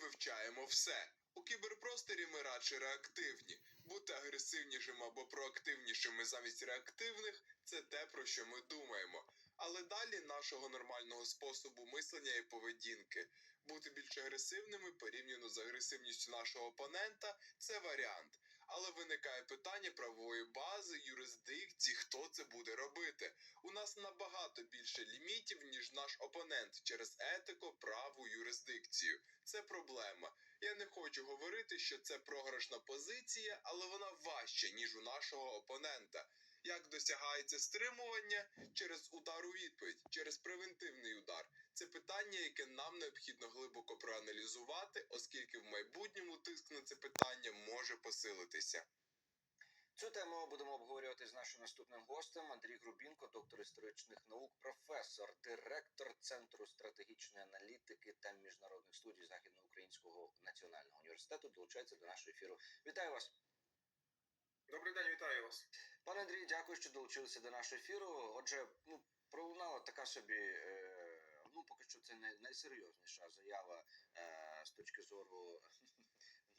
вивчаємо все. У кіберпросторі ми радше реактивні. Бути агресивнішими або проактивнішими замість реактивних це те, про що ми думаємо. Але далі нашого нормального способу мислення і поведінки. Бути більш агресивними порівняно з агресивністю нашого опонента це варіант. Але виникає питання правової бази, юрисдикції, хто це буде робити. У нас набагато більше лімітів, ніж наш опонент через етико, право, юрисдикцію. Це проблема. Я не хочу говорити, що це програшна позиція, але вона важча, ніж у нашого опонента. Як досягається стримування через удар у відповідь, через превентивний удар. Це питання, яке нам необхідно глибоко проаналізувати, оскільки в майбутньому тиск на це питання може посилитися. Цю тему будемо обговорювати з нашим наступним гостем Андрій Грубінко, доктор історичних наук, професор, директор Центру стратегічної аналітики та міжнародних студій Західноукраїнського національного університету. Долучається до нашого ефіру. Вітаю вас, Добрий день, вітаю вас. пане Андрій. Дякую, що долучилися до нашого ефіру. Отже, ну пролунала така собі. Е... Ну, поки що це не найсерйозніша заява е, з точки зору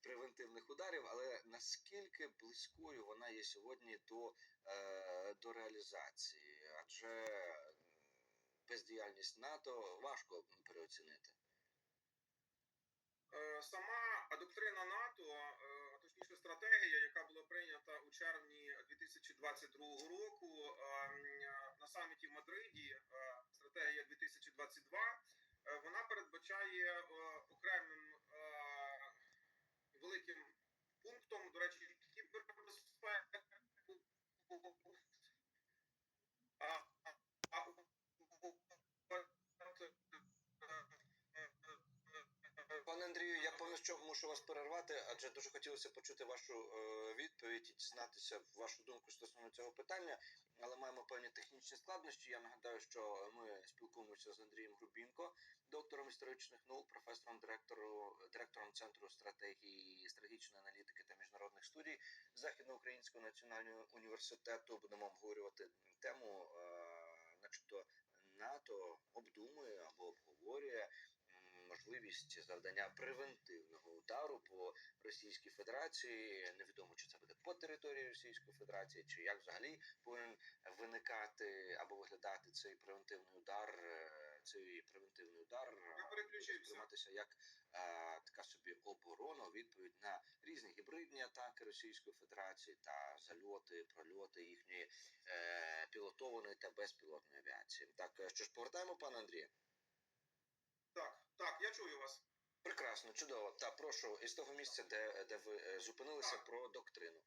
превентивних ударів, але наскільки близькою вона є сьогодні до, е, до реалізації? Адже бездіяльність НАТО важко переоцінити. Е, Сама доктрина НАТО, е, а точніше стратегія, яка була прийнята у червні 2022 року е, м, на саміті в Мадриді, е, стратегія 2022, е, вона передбачає е, окремим е, великим пунктом, до речі, кібербезпеку. А, а, Пане Андрію, я повністю мушу вас перервати, адже дуже хотілося почути вашу е, відповідь і дізнатися вашу думку стосовно цього питання. Але маємо певні технічні складнощі. Я нагадаю, що ми спілкуємося з Андрієм Грубінко, доктором історичних наук, професором директору, директором центру стратегії, стратегічної аналітики та міжнародних студій Західноукраїнського національного університету. Будемо обговорювати тему, е, начебто НАТО обдумує або обговорює можливість завдання превентивного удару по Російській Федерації. Невідомо, чи це буде по території Російської Федерації, чи як взагалі повинен виникати або виглядати цей превентивний удар. Цей превентивний удар буде сприйматися як е, така собі оборона, відповідь на різні гібридні атаки Російської Федерації та зальоти, прольоти їхньої е, пілотованої та безпілотної авіації. Так, е, що ж повертаємо, пане Андрію? Так, так, я чую вас. Прекрасно, чудово. Та прошу із того місця, де, де ви е, зупинилися Так. про доктрину.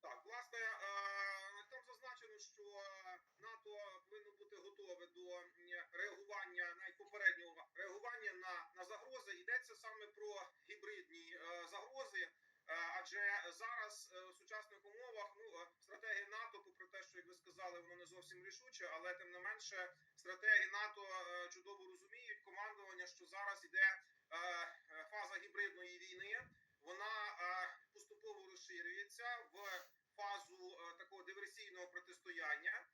Так, власне, е, там зазначено, що НАТО повинно бути готове до реагування навіть попереднього реагування на, на загрози. Йдеться саме про гібридні е, загрози. е, Адже зараз е, в сучасних умовах ну стратегія НАТО, попри те, що як ви сказали, воно не зовсім рішуче, але тим не менше стратегії НАТО чудово розуміють командування, що зараз іде фаза гібридної війни. Вона поступово розширюється в фазу такого диверсійного протистояння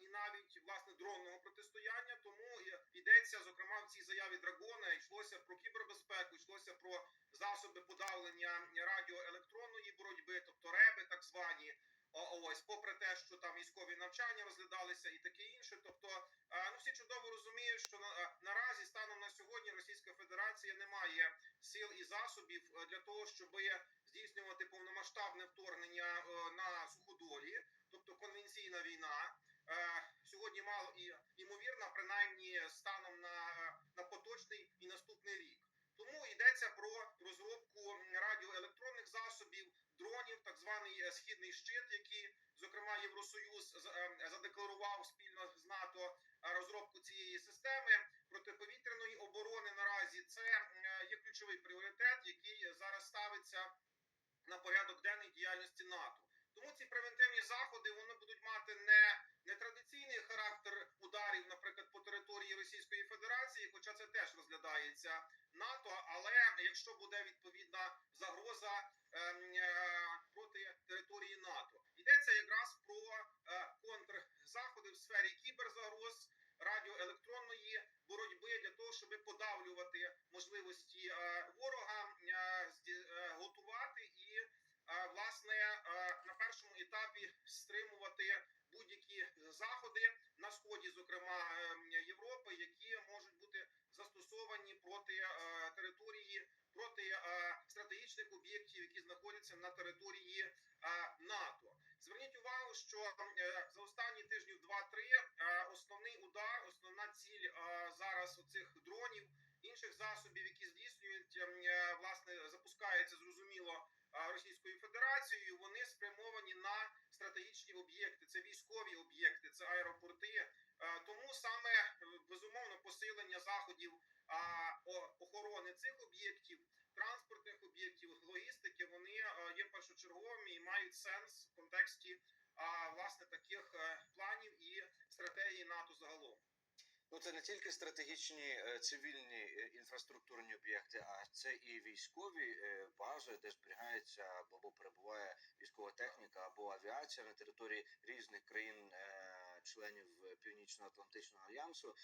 і навіть власне дронного протистояння. Тому йдеться зокрема в цій заяві Драгона. Йшлося про кібербезпеку, йшлося про засоби подавлення радіоелектронної боротьби, тобто реби, так звані. Ось, попри те, що там військові навчання розглядалися і таке інше. Тобто, ну всі чудово розуміють, що на, наразі станом на сьогодні Російська Федерація не має сил і засобів е, для того, щоб здійснювати повномасштабне вторгнення е, на суходолі, тобто конвенційна війна. Е, Сьогодні мало і ймовірна, принаймні станом на, на поточний і наступний рік. Тому йдеться про розробку радіоелектронних засобів, дронів, так званий е, східний щит, який, зокрема, Євросоюз е, задекларував спільно з НАТО е, розробку цієї системи протиповітряної оборони. Наразі це є ключовий пріоритет, який зараз ставиться на порядок денний діяльності НАТО. Тому ці превентивні заходи вони будуть мати не, не традиційний характер ударів, наприклад, по території Російської Федерації, хоча це теж розглядається НАТО. Але якщо буде відповідна загроза ем, е, проти території НАТО, йдеться якраз про е, контрзаходи в сфері кіберзагроз, радіоелектронної боротьби для того, щоб подавлювати можливості е, ворога, е, зді- е, готувати і е, власне е, на першому етапі стримувати будь-які заходи на сході, зокрема е, Європи, які можуть бути застосовані проти е, території, проти е, стратегічних об'єктів, які знаходяться на території е, НАТО. Зверніть увагу, що е, за останні тижнів 2-3 е, основний удар, основна ціль зараз оцих дронів, інших засобів, які здійснюють ем, власне запускаються зрозуміло Російською Федерацією. Вони спрямовані на стратегічні об'єкти, це військові об'єкти, це аеропорти. Тому саме безумовно посилення заходів охорони цих об'єктів, транспортних об'єктів, логістики, вони е, є першочерговими і мають сенс в контексті власне таких е, планів і стратегії НАТО загалом. Ну, це не тільки стратегічні е, цивільні інфраструктурні об'єкти, а це і військові бази, де зберігається або перебуває військова техніка або авіація на території різних країн. Членів е, Північно-Атлантичного альянсу.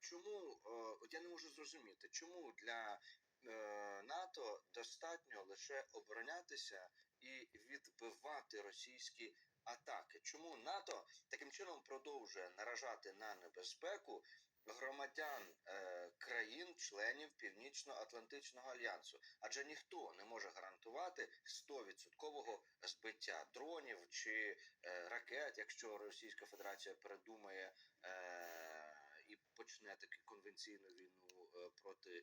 Чому от я не можу зрозуміти, чому для НАТО достатньо лише оборонятися і відбивати російські атаки? Чому НАТО таким чином продовжує наражати на небезпеку громадян е, країн-членів Північно-Атлантичного альянсу? Адже ніхто не може гарантувати 100% збиття дронів чи е, ракет, якщо Російська Федерація передумає е, і почне таки конвенційну війну е, проти е,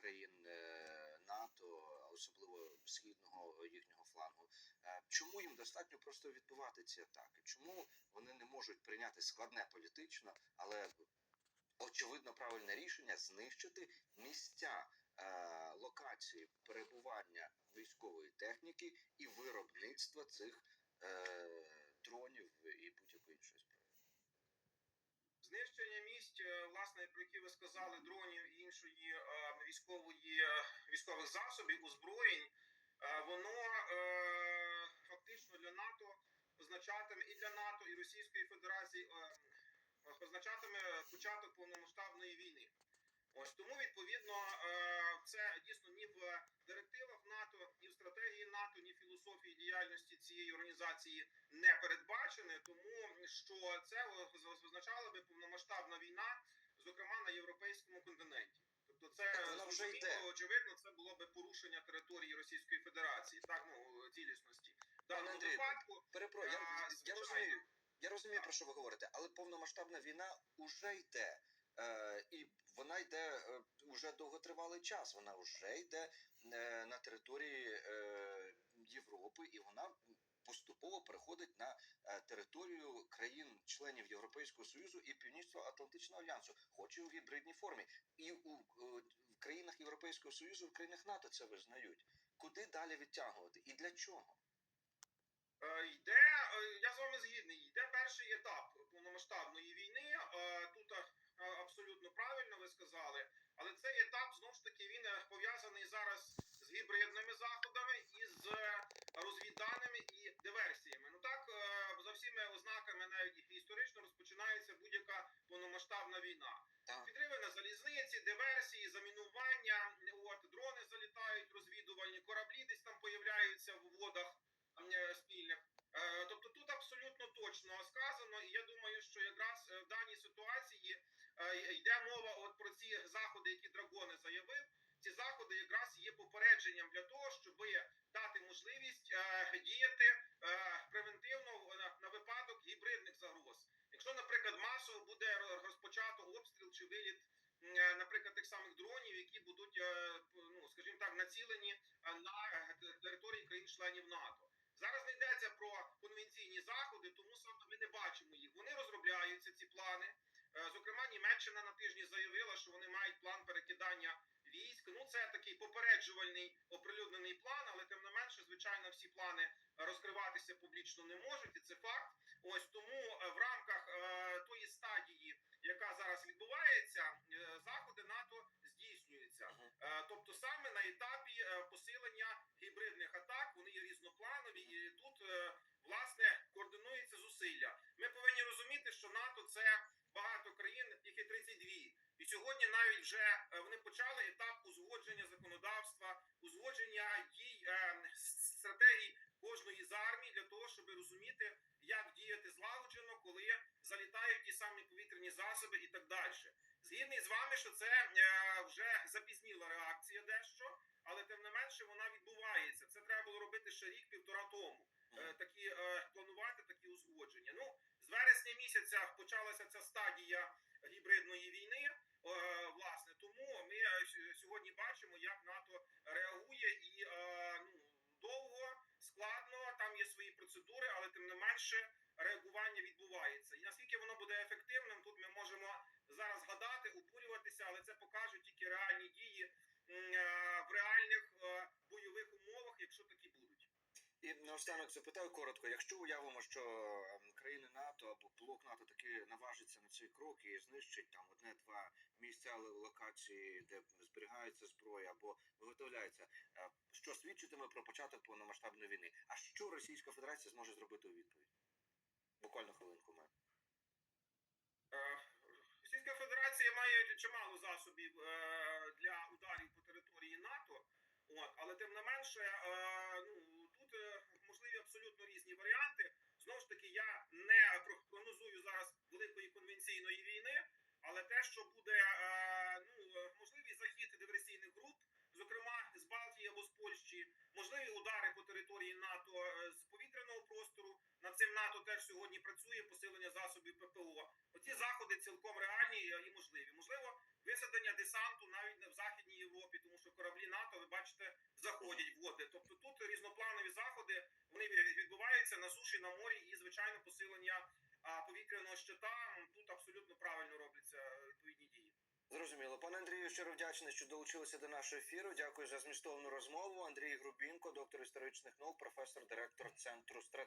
країн е, НАТО, особливо східного їхнього флангу. Е, Чому їм достатньо просто відбивати ці атаки? Чому вони не можуть прийняти складне політично, але очевидно правильне рішення знищити місця е, локації перебування військової техніки і виробництва цих дронів і будь-якої іншої Місць, е, власне, про які ви сказали, дронів і іншої е, військової е, військових засобів, озброєнь, воно фактично для НАТО означатиме і для НАТО, і Російської Федерації означатиме початок повномасштабної війни. Ось тому відповідно це дійсно ні в директивах НАТО, ні в стратегії НАТО, ні в філософії діяльності цієї організації не передбачене, тому що це означала би повномасштабна війна, зокрема на європейському континенті. Тобто, це Так вже йде. очевидно, це було би порушення території Російської Федерації, так ну цілісності. В даному Андрію, випадку Перепро, я, а, я розумію, я розумію, про що ви говорите, але повномасштабна війна уже йде. Е, і вона йде е, уже довготривалий час. Вона вже йде е, на території е, Європи, і вона поступово переходить на е, територію країн-членів Європейського Союзу і Північно-Атлантичного альянсу, хоч і у гібридній формі. І у е, в країнах Європейського Союзу, в країнах НАТО це визнають. Куди далі відтягувати і для чого? Е, Йде, я з вами згідний, йде перший етап повномасштабної війни. Тут абсолютно правильно ви сказали, але цей етап знову ж таки він пов'язаний зараз гібридними заходами і з е, розвідданими і диверсіями. Ну так е, за всіми ознаками, навіть і історично розпочинається будь-яка повномасштабна війна. Так. Підриви на залізниці, диверсії, замінування. От дрони залітають, розвідувальні кораблі десь там появляються в водах е, спільних. Тобто тут абсолютно точно сказано, і я думаю, що якраз в даній ситуації йде мова от про ці заходи, які Драгони заявив. Ці заходи якраз є попередженням для того, щоб дати можливість е, діяти е, превентивно на, на випадок гібридних загроз. Якщо, наприклад, масово буде розпочато обстріл чи виліт, е, наприклад, тих самих дронів, які будуть, е, ну скажімо так, націлені е, на е, території країн-членів НАТО. Зараз не йдеться про конвенційні заходи, тому саме ми не бачимо їх. Вони розробляються ці плани. Е, Зокрема, Німеччина на тижні заявила, що вони мають план перекидання військ. Ну це такий попереджувальний оприлюднений план, але тим не менше, звичайно, всі плани розкриватися публічно не можуть, і це факт. Ось тому е, в рамках е, тої стадії, яка зараз відбувається, е, заходи НАТО здійснюються. Е, тобто саме на етапі посилення гібридних атак, вони є різнопланові, і тут е, власне координуються зусилля. Ми повинні розуміти, що НАТО це багато країн, є 32. І сьогодні навіть вже е, вони почали етап узгодження законодавства, узгодження дій е, стратегій кожної з армій для того, щоб розуміти, як діяти злагоджено, коли залітають ті самі повітряні засоби і так далі. Згідний з вами, що це е, вже запізніла реакція дещо, але тим не менше вона відбувається. Це треба було робити ще рік-півтора тому. Такі планувати такі узгодження. Ну з вересня місяця почалася ця стадія гібридної війни. Е, Власне, тому ми е, сьогодні бачимо, як НАТО реагує і е, ну довго, складно. Там є свої процедури, але тим не менше реагування відбувається. І наскільки воно буде ефективним, тут ми можемо зараз гадати, обурюватися, але це покажуть тільки реальні дії в реальних бойових умовах, якщо такі. І наостанок запитаю коротко: якщо уявимо, що ем, країни НАТО або блок НАТО таки наважиться на цей крок і знищить там одне-два місця локації, де зберігається зброя або виготовляється, е, що свідчитиме про початок повномасштабної війни. А що Російська Федерація зможе зробити у відповідь? Буквально хвилинку маю. Е, Російська Федерація має чимало засобів е, для ударів по території НАТО. От, але тим не менше, ну абсолютно різні варіанти. Знову ж таки, я не прогнозую зараз великої конвенційної війни, але те, що буде е, ну е, можливий захід диверсійних груп, зокрема з Балтії або з Польщі, можливі удари по території НАТО е, з повітряного простору. Над цим НАТО теж сьогодні працює посилення засобів ППО. Оці заходи цілком реальні і можливі. Можливо, висадення десанту навіть не в Західній Європі, тому що кораблі НАТО, ви бачите, заходять в води. Тобто тут різнопланові заходи вони відбуваються на суші, на морі і звичайно посилення повітряного щита. Тут абсолютно правильно робляться е, відповідні дії. Зрозуміло. Пане Андрію, щиро вдячний, що долучилися до нашого ефіру. Дякую за змістовну розмову. Андрій Грубінко, доктор історичних наук, професор, директор центру стратегії.